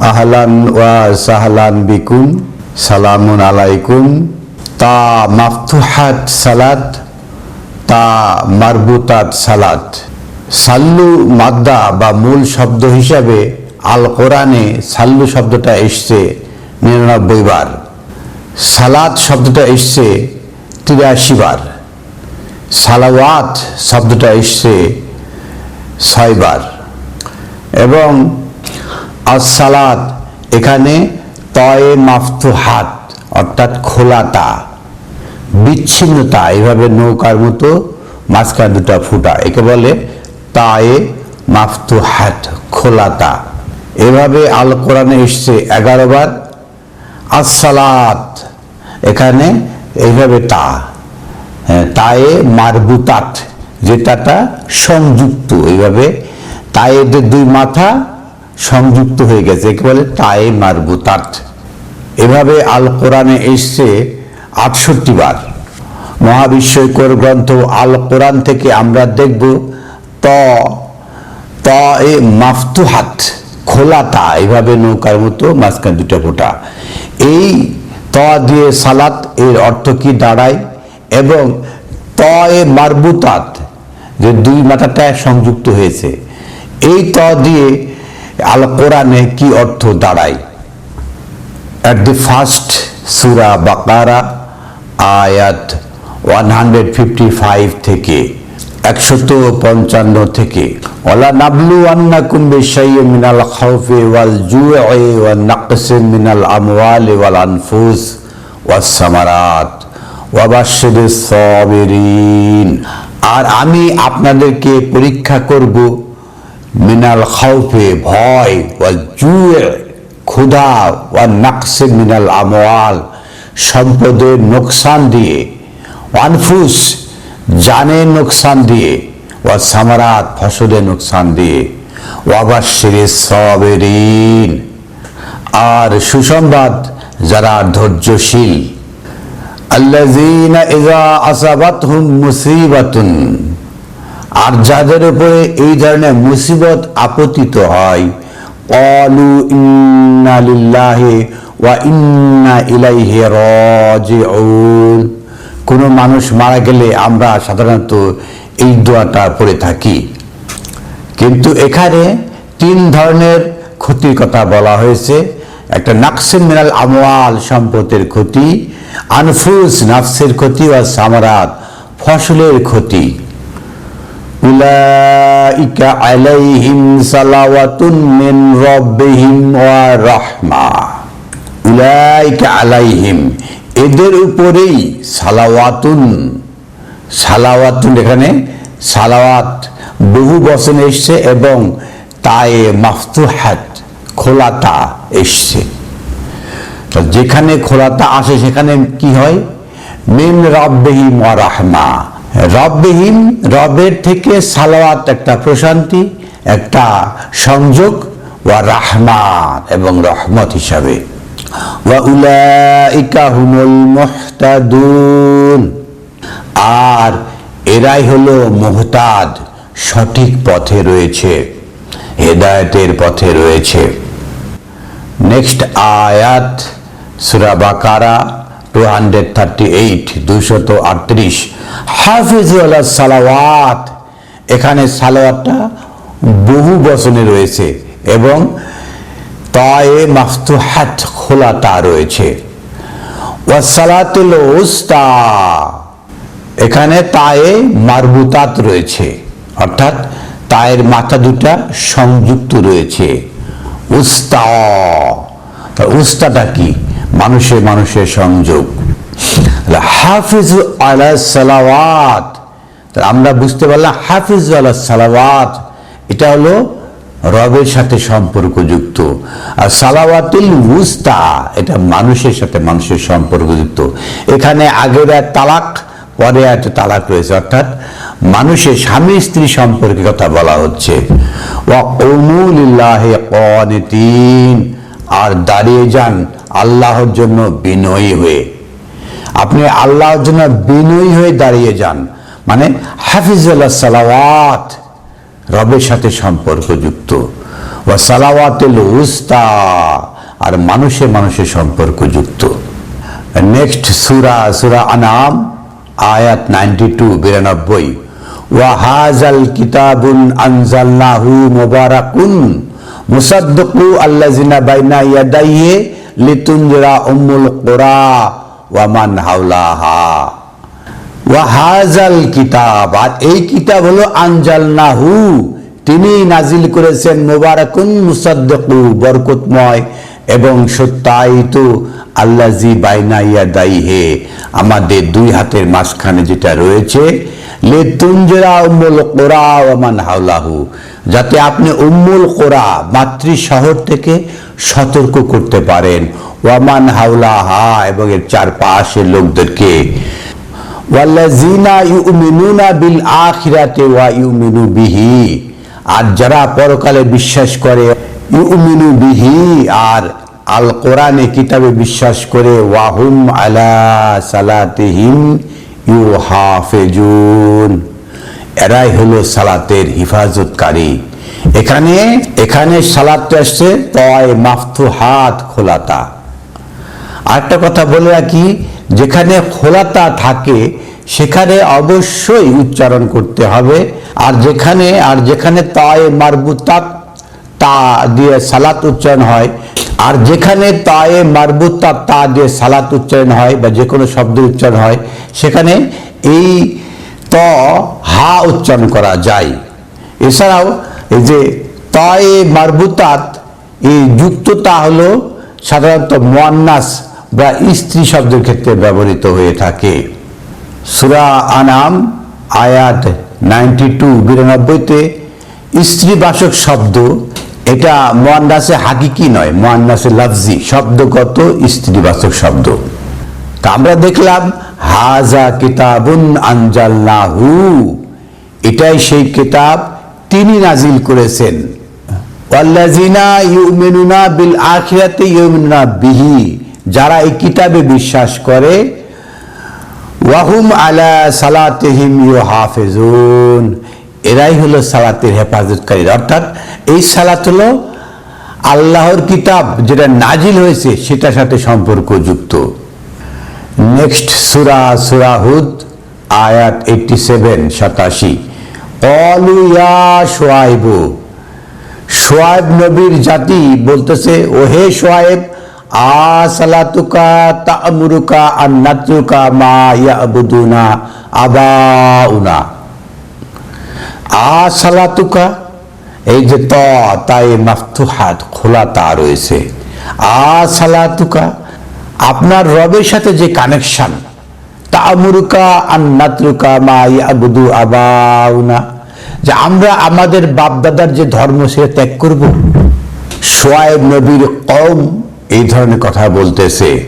আহলান ওয়া সাহলান বিকুম, সালামুন আলাইকুম। তা মাফতুহাত সালাত, তা মারবুতাত সালাত। সাল্লু মাদ্দা বা মূল শব্দ হিসাবে আল কোরআনে সাল্লু শব্দটা এসছে নিরানব্বই বার। সালাত শব্দটা এসছে তিরাশি বার। সালাওয়াত শব্দটা এসছে ছয়বার এবং আসসালাত এখানে তয়ে মাফতুহাত অর্থাৎ খোলাতা বিচ্ছিন্নতা এভাবে নৌকার মতো মাঝখানে দুটা ফুটা একে বলে তায়ে মাফতুহাত খোলাতা এভাবে আল কোরআনে এসছে এগারো বার আসসালাত এখানে এইভাবে তা হ্যাঁ, তায়ে মারবুতাত যেটাটা সংযুক্ত এইভাবে তায়েদের দুই মাথা সংযুক্ত হয়ে গেছে একে বলে তায়ে মারবুতাত এভাবে আল কোরআনে এসছে আটষট্টি বার। মহাবিশ্বকর গ্রন্থ আল কোরআন থেকে আমরা দেখব, ত ত এ মাফতুহাত, খোলা তা এইভাবে নৌকার মতো মাঝখানে দুটো ফোঁটা। এই ত দিয়ে সালাত এর অর্থ কি দাঁড়ায়? এবং ত এ মারবুতাত, যে দুই মাথাটা সংযুক্ত হয়েছে, এই ত দিয়ে আল কোরআনে কি অর্থ দাঁড়ায়? At the ফার্স্ট সুরা বাকারা আয়াত ওয়ান হান্ড্রেড ফিফটি ফাইভ থেকে, একশত পঞ্চান্ন থেকে ওলা নাবলু আন্না কুম্বে শাইয়ে মিনাল খাউফে ওয়াল জুয়ে ওয়াল নাকসে মিনাল আমওয়াল ওয়াল আনফুস ওয়াস সামারাত ওয়াবাশির সবিরিন। আর আমি আপনাদেরকে পরীক্ষা করব মিনাল খাউফে, ভয় ওয়াল জুয়ে, ক্ষুধা ওয়া নাকসে মিনাল আমওয়াল সম্পদের নোকসান দিয়ে ওয়ানফুস জানে নোকসান দিয়ে, ওয়া সামারাত ফসলের নোকসান দিয়ে ওয়াবাশির সবেরিন। আর সুসংবাদ, যারা ধৈর্যশীল। আল্লাযীনা ইযা আসাবাতহুম মুসিবাতুন। আর যাদের উপরে এই ধরনের মুসিবত আপতিত হয় অলু ওয়া ইন্না মানুষ মারা গেলে আমরা সাধারণত এই দোয়াটা পড়ে থাকি। কিন্তু এখানে তিন ধরনের ক্ষতির কথা বলা হয়েছে। একটা নাকসে মিনাল আমওয়াল সম্পদের ক্ষতি, আনফুস নাফসের ক্ষতি ও সামারাত ফসলের ক্ষতি। উলাইকা আলাইহিম সালাওয়াতুন মিন রাব্বিহিম ওয়া রাহমা। উলাইকা আলাইহিম, এদের উপরেই সালাওয়াতুন সালাওয়াতুন এখানে সালাওয়াত, বহু বচন এসছে এবং তায়ে মাফতুহাত, খোলাতা এসছে। যেখানে খোলাতা আসে সেখানে কি হয়? মিন রব্বেহিম ওয়া রাহমা। রব্বেহিম, রবের থেকে সালাওয়াত একটা প্রশান্তি, একটা সংযোগ, ওয়া রাহমান এবং রহমত হিসাবে। আর এরাই হলো মোহতাদ, সঠিক পথে রয়েছে, হেদায়েতের পথে রয়েছে। নেক্সট আয়াত, সুরা বাকারা। টু হান্ড্রেড থার্টি এইট দুশত আটত্রিশ হাফিজ সালাওয়াত। এখানে সালাওয়াতটা বহু বচনে রয়েছে এবং তয়ে মাফতুহাত খোলাতা রয়েছে। ওয়াসালাতুল উস্তা। এখানে তায়ে মারবুতাত রয়েছে। অর্থাৎ তায়ের মাথা দুটা সংযুক্ত রয়েছে। উস্তা। তা উস্তাটা কি? মানুষের মানুষের সংযোগ। হাফিজ আলা সালাওয়াত। আমরা বুঝতে পারলাম হাফিজ আলা সালাওয়াত। এটা হলো রবের সাথে সম্পর্কযুক্ত। আর সালাওয়াতুল উস্তা এটা মানুষের সাথে মানুষের সম্পর্কযুক্ত। এখানে আগের এক তালাক, পরে একটা তালাক রয়েছে। অর্থাৎ মানুষের স্বামী স্ত্রী সম্পর্কে কথা বলা হচ্ছে। আর দাঁড়িয়ে যান আল্লাহর জন্য বিনয়ী হয়ে। আপনি আল্লাহর জন্য বিনয়ী হয়ে দাঁড়িয়ে যান। মানে হাফিজুল্লাহ সালাওয়াত রবের সাথে সম্পর্কযুক্ত। ওয়া সালাওয়াতুল উস্তা আর মানুষে মানুষের সম্পর্কযুক্ত। নেক্সট সুরা সুরা আনাম আয়াত নাইনটি টু, বিরানব্বই। ওয়াহাজাল কিতাবুন আনজালনাহু মুবারাকুন মুসাদ্দিকু আল্লাযিনা বাইনা ইয়াদাইহি লিতুনজিরা উম্মুল কুরা ওয়া মান হাওলাহা। ওয়াহাজাল কিতাব। আর এই কিতাব হলো আনজালনাহু। তিনি নাজিল করেছেন মুবারাকুন মুসাদ্দিকু, বরকতময় এবং সত্যায়িত আল্লাজি বাইনা ইয়াদাইহে। আমাদের দুই হাতের মাঝখানে যেটা রয়েছে লে তুঞ্জরা উম্মুল কোরা ওমান হাওলাহু। যাতে আপনি উম্মুল কোরা মাতৃ শহর থেকে সতর্ক করতে পারেন। ওয়ামান হাওলাহা এবং এর চারপাশের লোকদেরকে। ওয়াল্লাযিনা ইউমিনুনা বিল আখিরাতি ওয়া ইউমিনু বিহি। আর যারা পরকালে বিশ্বাস করে, ইউমিনু বিহি, আর আল কোরআনে কিতাবে বিশ্বাস করে, ওয়াহুম আলা সালাতিহিম ইউহাফিজুন। এরাই হলো সালাতের হিফাজতকারী। এখানে এখানে সালাতটা আসছে, তয়, মাফতু, হাত, খোলাতা। আরেকটা কথা বলে রাখি, যেখানে খোলাতা থাকে, সেখানে অবশ্যই উচ্চারণ করতে হবে। আর যেখানে আর যেখানে তায়ে মারবুতাত তা দিয়ে সালাত উচ্চারণ হয়, আর যেখানে তায়ে মারবুতাত তা দিয়ে সালাত উচ্চারণ হয়, বা যে কোনো শব্দ উচ্চারণ হয়, সেখানে এই ত, হা উচ্চারণ করা যায়। এছাড়াও এই যে তয়ে মারবুতাত, এই যুক্ততা হলো সাধারণত মোয়ান্নাস বা স্ত্রী শব্দের ক্ষেত্রে ব্যবহৃত হয়ে থাকে। সুরা আনাম আয়াত নাইনটি টু, বিরানব্বইতে স্ত্রীবাচক শব্দ, এটা মোয়ান্নাসে হাকিকি নয়, মোয়ান্নাসে লাফজি, শব্দগত স্ত্রীবাচক শব্দ। তা আমরা দেখলাম, হাজা কিতাবুন আনজালনাহু। এটাই সেই কিতাব তিনি নাজিল করেছেন। ওয়াল্লাযিনা ইউমিনুনা বিল আখিরাতি ইউমিনুনা বিহি। যারা এই কিতাবে বিশ্বাস করে, ওয়াহুম আলা সালাতিহিম ইউহাফিজুন। এরাই হলো সালাতের হেফাজতকারী অর্থাৎ এই সালাত হলো আল্লাহর কিতাব যেটা নাজিল হয়েছে, সেটার সাথে সম্পর্কযুক্ত। নেক্সট সুরা সুরাহুদ আয়াত এইটটি সেভেন সাতাশি। অলু ইয়া সোয়াইবু সোয়াইব নবীর জাতি বলতেছে, ওহে সোয়াইব আ সালাতুকা তামুরুকা আন্নাতুকা মা ইয়াবুদুনা আবাউনা। আ সালাতুকা এই যে ত, তাই মাফতুহাত, খোলা তা রয়েছে। আ সালাতুকা আপনার রবের সাথে যে কানেকশন তামুরুকা আন্নাতুকা মা ইয়াবুদু আবাউনা। যে আমরা আমাদের বাপদাদার যে ধর্ম সেটা ত্যাগ করব। সোয়াইব নবীর কম এই ধরনের কথা বলতেছে।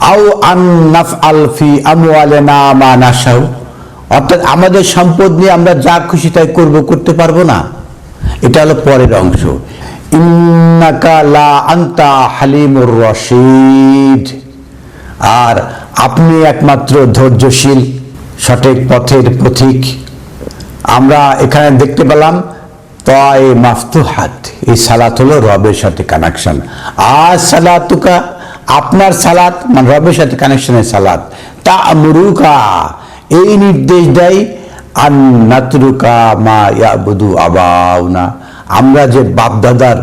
আও আন্নাফ আলফি আমওয়ালেনা মা অর্থাৎ আমাদের সম্পদ নিয়ে আমরা যা খুশি তাই করব, করতে পারব না। এটা হলো পরের অংশ। রশিদ। আর আপনি একমাত্র ধৈর্যশীল, সঠিক পথের পথিক। আমরা এখানে দেখতে পেলাম তয় মাফতুহাত, এই সালাত হলো রবের সাথে কানেকশন আর সালাতুকা, আপনার সালাত মানে রবের সাথে কানেকশনের সালাত। তা মুরুকা এই নির্দেশ দেয় আন নাতরুকা মা ইয়াবুদু আবাউনা। আমরা যে বাপদাদার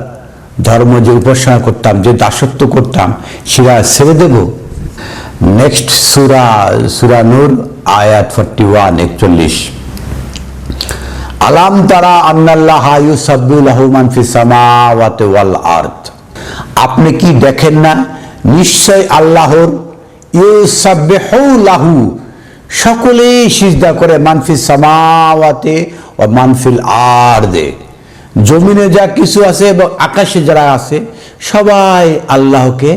ধর্ম যে উপাসনা করতাম, যে দাসত্ব করতাম, সেটা ছেড়ে দেব। নেক্সট সুরা সুরা নূর আয়াত ফর্টি ওয়ান একচল্লিশ। আলাম তারা আন্নাল্লাহ ইউসাব্বিলাহু মান ফিস সামাওয়াতি ওয়াল আরদ। আপনি কি দেখেন না? নিশ্চয় আল্লাহর লাহু, সকলেই সিজদা করে মানফিস সামাওয়াতে ও মানফিল আরদে। জমিনে যা কিছু আছে এবং আকাশে যারা আছে, সবাই আল্লাহকে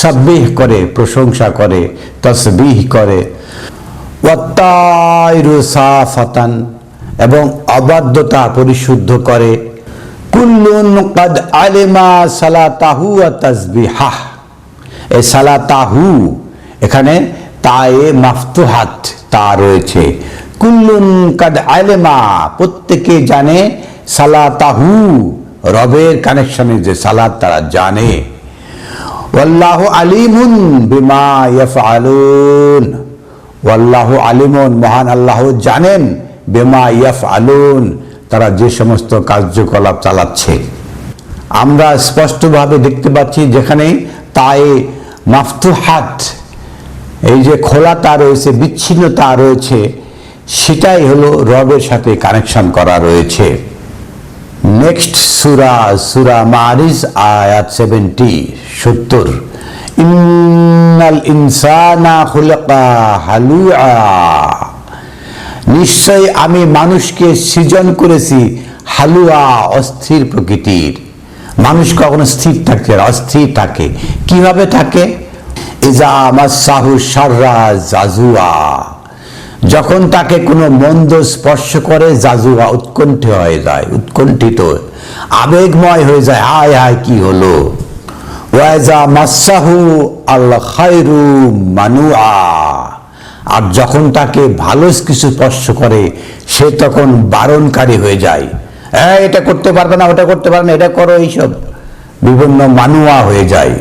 সাব্বিহ করে, প্রশংসা করে, তসবিহ করে। ওয়াত্তাইরু সাফাতান এবং অবাধ্যতা পরিশুদ্ধ করে। কুল্লুন কাদ আলেমা সালাতাহু ওয়া তাসবিহাহ এই সালাতাহু, এখানে তায়ে মাফতুহাত তা রয়েছে। কুল্লুন কাদ আলেমা, প্রত্যেকে জানে সালাতাহু, রবের কানেকশনে যে সালাদ তারা জানে। ওয়াল্লাহ আলিমুন বিমা ইয়াফআলুন। ওয়াল্লাহ আলিমুন, মহান আল্লাহ জানেন বেমা ইয়াফআলুন, তারা যে সমস্ত কার্যকলাপ চালাচ্ছে। আমরা স্পষ্টভাবে দেখতে পাচ্ছি যেখানে তাই মাফতুহাত, এই যে খোলা খোলাতা রয়েছে, বিচ্ছিন্নতা রয়েছে, সেটাই হলো রবের সাথে কানেকশন করা রয়েছে। নেক্সট সুরা সুরা মারিজ আয়াত সেভেন্টি সত্তর ইন্নাল ইনসানা খুলকা হালুআ নিশ্চয় আমি মানুষকে সৃজন করেছি হালুয়া, অস্থির প্রকৃতির। মানুষ কখনো স্থির থাকে, অস্থির থাকে। কীভাবে থাকে? ইজা মাসাহু সাররা জাজুয়া। যখন তাকে কোনো মন্দ স্পর্শ করে জাজুয়া উৎকণ্ঠ হয়ে যায়, উৎকণ্ঠিত, আবেগময় হয়ে যায় হায় হায় কি হলো? ওয়াজা মাসাহু আল খায়রু মানুয়া আর যখন তাকে ভালো কিছু স্পর্শ করে, সে তখন বারণকারী হয়ে যায়। হ্যাঁ এটা করতে পারবে না, ওটা করতে পারবে না, এটা করো, এইসব। বিভিন্ন মানুয়া হয়ে যায়।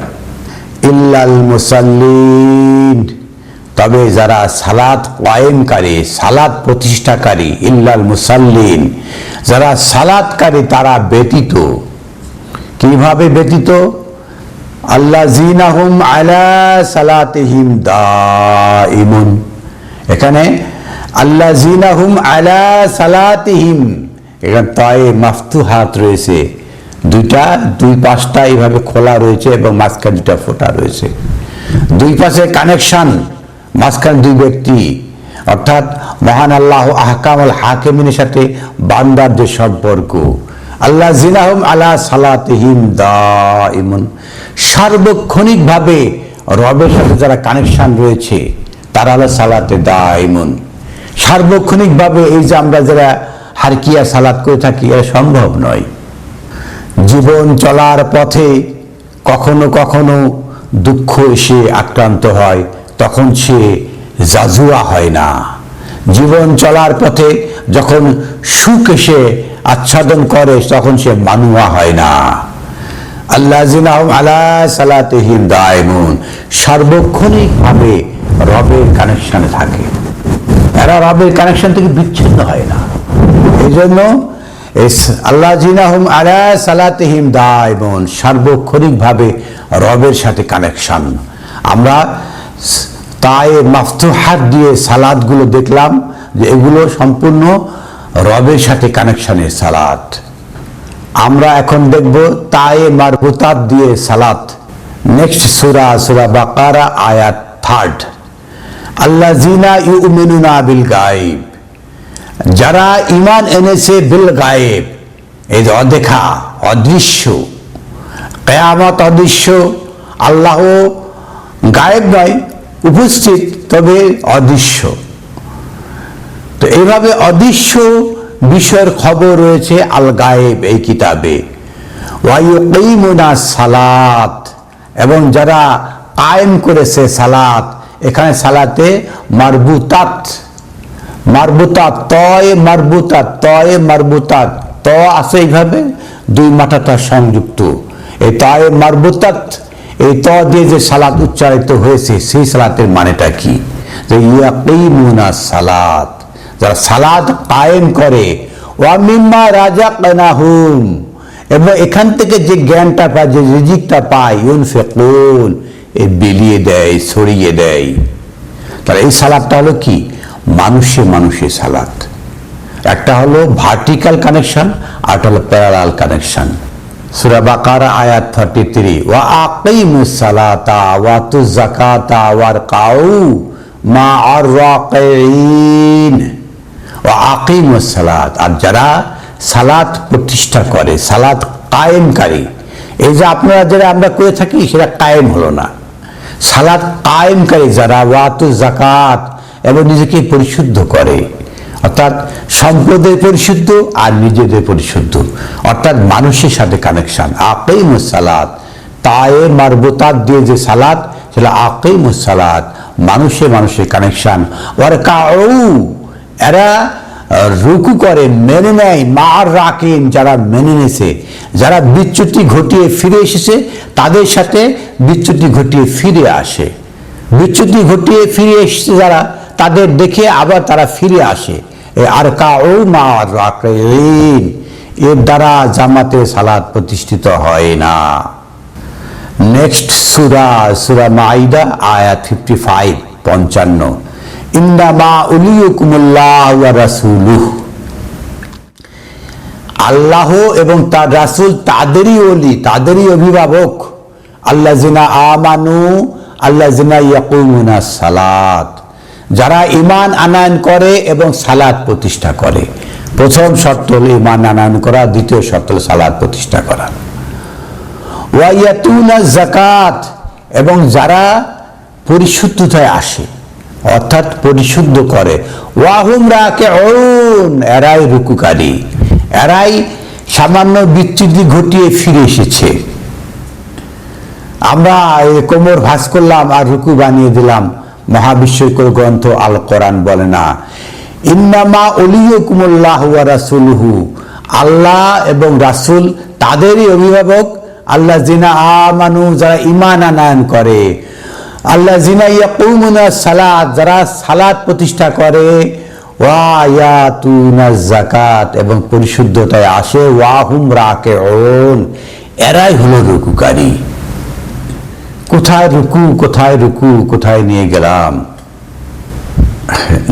ইল্লাল মুসাল্লিন। তবে যারা সালাত কায়েমকারী সালাদ প্রতিষ্ঠাকারী, ইল্লাল মুসাল্লিন, যারা সালাতকারী তারা ব্যতীত। কীভাবে ব্যতীত? আল্লাহ জিনাহুম আলা সালাতিহিম দাইমুন এখানে আল্লাহ জিনাহুম আলা সালাতিহিম, এখানে তাই মাফতুহাত রয়েছে। দুইটা, দুই পাশটা এইভাবে খোলা রয়েছে এবং মাঝখানে দুটা ফোটা রয়েছে। দুই পাশে কানেকশন মাঝখানে দুই ব্যক্তি, অর্থাৎ মহান আল্লাহ আহকামুল হাকিমিনের সাথে বান্দার যে সম্পর্ক। আল্লাহ জিনাহুম আলা সালাতিহিম দাইমুন সার্বক্ষণিকভাবে রবের সাথে যারা কানেকশন রয়েছে, তারা হলো সালাতে দাইমুন সার্বক্ষণিকভাবে এই যে আমরা যারা হারকিয়া সালাত করে থাকি, এটা সম্ভব নয়। জীবন চলার পথে কখনো কখনো দুঃখ এসে আক্রান্ত হয়। তখন সে জাজুয়া হয় না। জীবন চলার পথে যখন সুখ এসে আচ্ছাদন করে, তখন সে মানুয়া হয় না। আল্লাহ আলা সালাতিহিম দায়মুন। সার্বক্ষণিকভাবে রবের কানেকশনে থাকে। এরা রবের কানেকশন থেকে বিচ্ছিন্ন হয় না। এই জন্য আল্লাহ জিনাহুম আলা সালাতিহিম দায়মুন। সার্বক্ষণিকভাবে রবের সাথে কানেকশন আমরা তাই মাফতুহাত দিয়ে সালাদগুলো দেখলাম যে এগুলো সম্পূর্ণ রবের সাথে কানেকশনের সালাদ। আমরা এখন দেখব তায়ে মারবুতাত দিয়ে সালাত নেক্সট সুরা সুরা বাকারা আয়াত থার্ড আল্লাহ জিনা ইউমিনুনা বিল গায়েব। যারা ইমান এনেছে বিল গায়েব। এই অদেখা, অদৃশ্য। কেয়ামত অদৃশ্য। আল্লাহ গায়েব নয়, উপস্থিত, তবে অদৃশ্য। তো এইভাবে অদৃশ্য বিষয়ের খবর রয়েছে আল গায়েব এই কিতাবে। ওয়াইমুনা সালাত, এবং যারা কায়েম করেছে সালাত, এখানে সালাতে মারবুতাত মারবুতাত তয় মারবুতাত তয়, মারবুতাত ত আছে এইভাবে, দুই মাথাটা সংযুক্ত। এই তয়, মারবুতাত এই ত দিয়ে যে সালাত উচ্চারিত হয়েছে, সেই সালাতের মানেটা কি? যে ইয়াকিমুনা সালাত, যারা সালাদ কায়েম করে ওয়ামিম্মা রাজা কানাহুম এবং এখান থেকে যে জ্ঞানটা পায়, যে রিজিকটা পায় ইউন ফেকুন এ বিলিয়ে দেয়, ছড়িয়ে দেয়। তাহলে এই সালাদটা হলো কি? মানুষে মানুষে সালাদ একটা হলো ভার্টিক্যাল কানেকশন আর একটা হলো প্যারালাল কানেকশন সুরা বাকারা, আয়াত থার্টি থ্রি ওয়া আকিমুস সালাতা ওয়া তু জাকাতা ওয়ার কাউ মা আর রাকিন। ও আকিম সালাত। আর যারা সালাত প্রতিষ্ঠা করে, সালাত কায়েমকারী, এই যে আপনারা যারা আমরা করে থাকি, সেটা কায়েম হলো না। সালাত কায়েমকারী যারা ওয়াতু জাকাত এবং নিজেকে পরিশুদ্ধ করে অর্থাৎ সম্পদের পরিশুদ্ধ আর নিজেদের পরিশুদ্ধ। অর্থাৎ মানুষের সাথে কানেকশন আকিম সালাত। তায়ে মারবুতাত দিয়ে যে সালাত, সেটা আকিম সালাত। মানুষে মানুষের কানেকশন ওর কাউ এরা রুকু করে, মেনে নেয়। মার রাখেন যারা মেনে নেছে যারা বিচ্যুতি ঘটিয়ে ফিরে এসেছে, তাদের সাথে বিচ্যুতি ঘটিয়ে ফিরে আসে। বিচ্যুতি ঘটিয়ে ফিরে এসেছে যারা, তাদের দেখে আবার তারা ফিরে আসে। আর কাউ রাখেন এর দ্বারা জামাতে সালাদ প্রতিষ্ঠিত হয় না। নেক্সট সুরা সুরা মাইদা আয়াত ফিফটি ফাইভ পঞ্চান্ন ইন্দামা উলিউকুমুল্লাহ রাসূলুহু। আল্লাহ এবং তার রাসুল তাদেরই অলি তাদেরই অভিভাবক। আল্লাহ জিনা আমানু আল্লাহ জিনা ইয়াকুমুনা সালাত। যারা ইমান আনায়ন করে এবং সালাদ প্রতিষ্ঠা করে। প্রথম শর্ত হল ইমান আনায়ন করা, দ্বিতীয় শর্ত হল সালাত প্রতিষ্ঠা করা। ওয়াইয়াতুনা জাকাত এবং যারা পরিশুদ্ধতায় আসে, অর্থাৎ পরিশুদ্ধ করে। ওয়াহুম রাকে এরাই রুকুকারী। এরাই সামান্য বিচ্যুতি ঘটিয়ে ফিরে এসেছে। আমরা কোমর ভাস করলাম আর রুকু বানিয়ে দিলাম। মহাবিশ্বকর গ্রন্থ আল কোরআন বলে না। ইন্নামা অলিয়কুমুল্লাহ রাসুলহু। আল্লাহ এবং রাসুল তাদেরই অভিভাবক। আল্লাহ জিনা আমানু, যারা ইমান আনায়ন করে। আল্লাহ জিনা ইয়াকুমুনা সালাত, যারা সালাত প্রতিষ্ঠা করে। ওয়ায়াতুনা জাকাত এবং পরিশুদ্ধতায় আসে। ওয়াহুম রাকে এরাই হলো রুকুকারী কোথায় রুকু কোথায় রুকু, কোথায় নিয়ে গেলাম?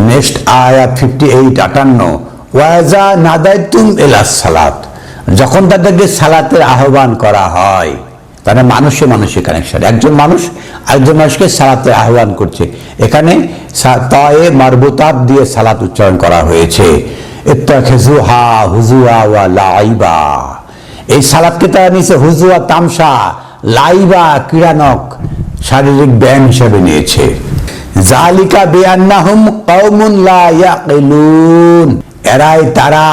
নেক্সট আয়া ফিফটি এইট আটান্ন। ওয়াজা নাদাইতুম এলা সালাত। যখন তাদেরকে সালাতের আহ্বান করা হয় তাহলে মানুষে মানুষে কানেকশন একজন মানুষ আরেকজন মানুষকে সালাতের আহ্বান করছে। এখানে তয়ে মারবুতাব দিয়ে সালাত উচ্চারণ করা হয়েছে। এই সালাদকে তারা নিয়েছে হুজুয়া তামসা। লাইবা ক্রীড়ানক শারীরিক ব্যায়াম হিসেবে নিয়েছে। জালিকা বেআন্নাহুম কওমুন লা এরাই তারা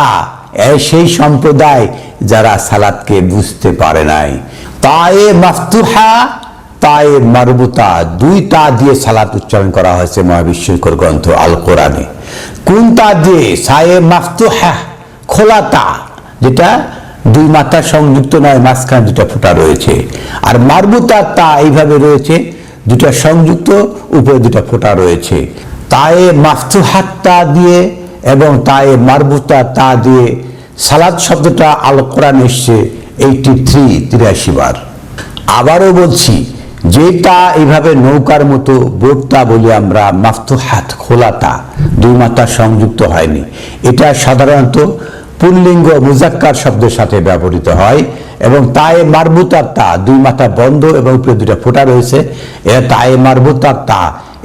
সেই সম্প্রদায় যারা সালাদকে বুঝতে পারে নাই। তায়ে মাফতুহা, তায়ে মারবুতা দুই তা দিয়ে সালাত উচ্চারণ করা হয়েছে মহাবিশ্বকর গ্রন্থ আল কোরআনে কোন তা দিয়ে? সায়ে মাফতুহা খোলা তা যেটা দুই মাথা সংযুক্ত নয়, মাঝখানে দুটা ফোঁটা রয়েছে। আর মারবুতা তা এইভাবে রয়েছে, দুটা সংযুক্ত, উপরে দুটা ফোঁটা রয়েছে। তায়ে মাফতুহাত তা দিয়ে এবং তায়ে মারবুতা তা দিয়ে সালাদ শব্দটা আল কোরআন এসছে, এইটি থ্রি, তিরাশি বার। আবারও বলছি যেটা এইভাবে নৌকার মতো বোটটা বলি আমরা, মাফতুহাত খোলাতা দুই মাথা সংযুক্ত হয়নি। এটা সাধারণত পুল্লিঙ্গ মুজাক্কার শব্দের সাথে ব্যবহৃত হয় এবং তায়ে মারবুতার তা দুই মাথা বন্ধ এবং উপরে দুটা ফোঁটা রয়েছে। এটা তায়ে মারবুতার তা,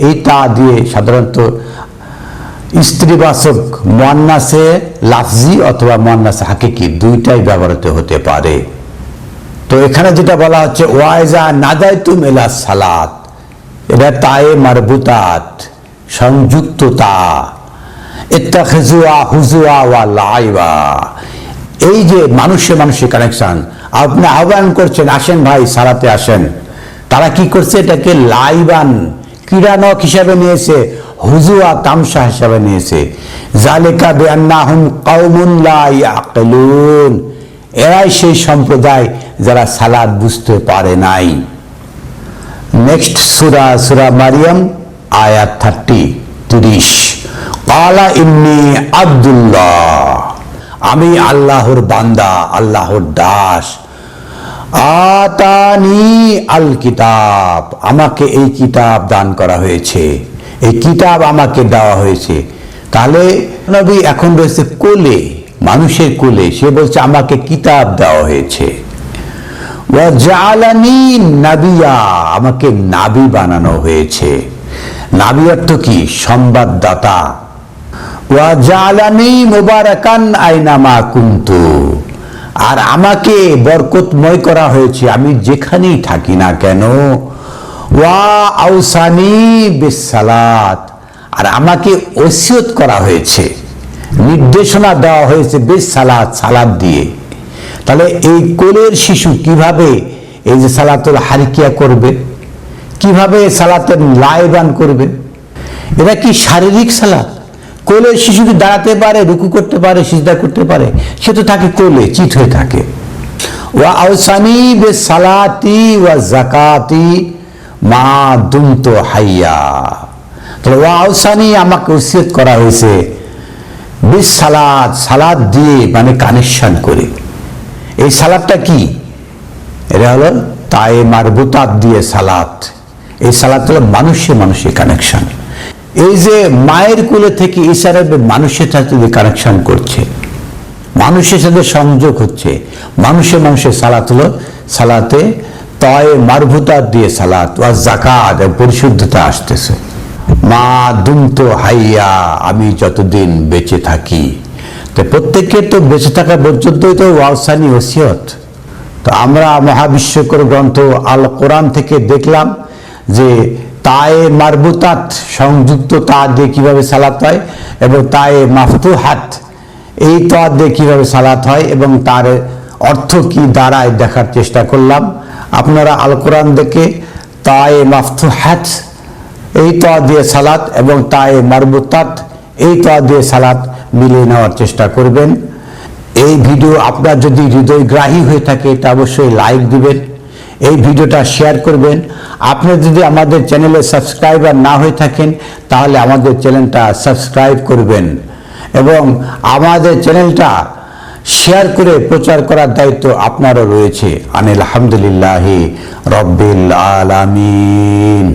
এই তা দিয়ে সাধারণত স্ত্রীবাচক মন্নাসে লাফজি অথবা মন্নাসে হাকিকি দুইটাই ব্যবহৃত হতে পারে। তো এখানে যেটা বলা হচ্ছে, ওয়াইজা নাদাইতুম এলা সালাত। এটা তায়ে মারবুতাত সংযুক্ততা ইত্তাখিজুয়া হুজুয়া এই যে মানুষে মানুষের কানেকশন আপনি আহ্বান করছেন, আসেন ভাই সারাতে আসেন। তারা কি করছে? এটাকে লাইবান, ক্রীড়ানক হিসাবে নিয়েছে হুজুয়া তামসা হিসাবে নিয়েছে। জালেকা বেআন্নাহুম কাউমুন লা এরাই সেই সম্প্রদায় যারা সালাদ বুঝতে পারে নাই। নেক্সট সুরা সুরা মারিয়াম, আয়াত থার্টি, তিরিশ। কালা ইন্নি আব্দুল্লাহ আমি আল্লাহর বান্দা, আল্লাহর দাস। আতানি আল কিতাব। আমাকে এই কিতাব দান করা হয়েছে। এই কিতাব আমাকে দেওয়া হয়েছে। তাহলে নবী এখন রয়েছে কোলে, মানুষের কোলে। সে বলছে, আমাকে কিতাব দেওয়া হয়েছে। নাবিয়া। আমাকে নাবি বানানো হয়েছে। নাবি অর্থ কি? সংবাদদাতা। আইনামা আর আমাকে বরকতময় করা হয়েছে, আমি যেখানেই থাকি না কেন। ওয়া বিসালাত আর আমাকে ওসিয়ত করা হয়েছে, নির্দেশনা দেওয়া হয়েছে বেশ সালাদ সালাদ দিয়ে। তাহলে এই কোলের শিশু কীভাবে এই যে সালাতুল হারিকিয়া করবে? কীভাবে সালাতের লাইবান করবে? এটা কি শারীরিক সালাদ কোলে শিশু কি দাঁড়াতে পারে, রুকু করতে পারে, সিজদা করতে পারে? সে তো থাকে কোলে চিট হয়ে থাকে। ওয়া আউসানি বে সালাতি ওয়া জাকাতি মা দুমতো হাইয়া। তাহলে ওয়া আউসানি আমাকে উসিয়ত করা হয়েছে বিশ সালাদ সালাদ দিয়ে মানে কানেকশন করে। এই সালাদটা কি? এটা হলো তাই মারবুতাত দিয়ে সালাত। এই সালাত হলো মানুষে মানুষে কানেকশন। এই যে মায়ের কুলে থেকে ইসারাবে মানুষের সাথে যে কানেকশন করছে, মানুষের সাথে সংযোগ হচ্ছে, মানুষে মানুষের সালাত হলো, সালাতে তয় মারভুতা দিয়ে সালাত, ওয়া জাকাত পরিশুদ্ধতা আসতেছে। মা দুমত হাইয়া, আমি যতদিন বেঁচে থাকি। তো প্রত্যেকের তো বেঁচে থাকা পর্যন্তই তো ওয়ালসানি ওসিয়ত। তো আমরা মহাবিশ্বকর গ্রন্থ আল কোরআন থেকে দেখলাম যে তায়ে মারবুতাত, সংযুক্ত তা দিয়ে কীভাবে সালাত হয় এবং তায়ে মাফতুহাত, এই তা দিয়ে কীভাবে সালাত হয় এবং তার অর্থ কি দাঁড়ায় দেখার চেষ্টা করলাম। আপনারা আল কোরআন দেখে তায়ে মাফতুহাত, এই তা দিয়ে সালাত এবং তায়ে মারবুতাত, এই তা দিয়ে সালাত মিলিয়ে নেওয়ার চেষ্টা করবেন। এই ভিডিও আপনার যদি হৃদয়গ্রাহী হয়ে থাকে, তা অবশ্যই লাইক দিবেন এই ভিডিওটা শেয়ার করবেন। আপনি যদি আমাদের চ্যানেলে সাবস্ক্রাইবার না হয়ে থাকেন, তাহলে আমাদের চ্যানেলটা সাবস্ক্রাইব করবেন এবং আমাদের চ্যানেলটা শেয়ার করে প্রচার করার দায়িত্ব আপনারও রয়েছে। আনিল আলহামদুলিল্লাহ রব্বিল আলামিন।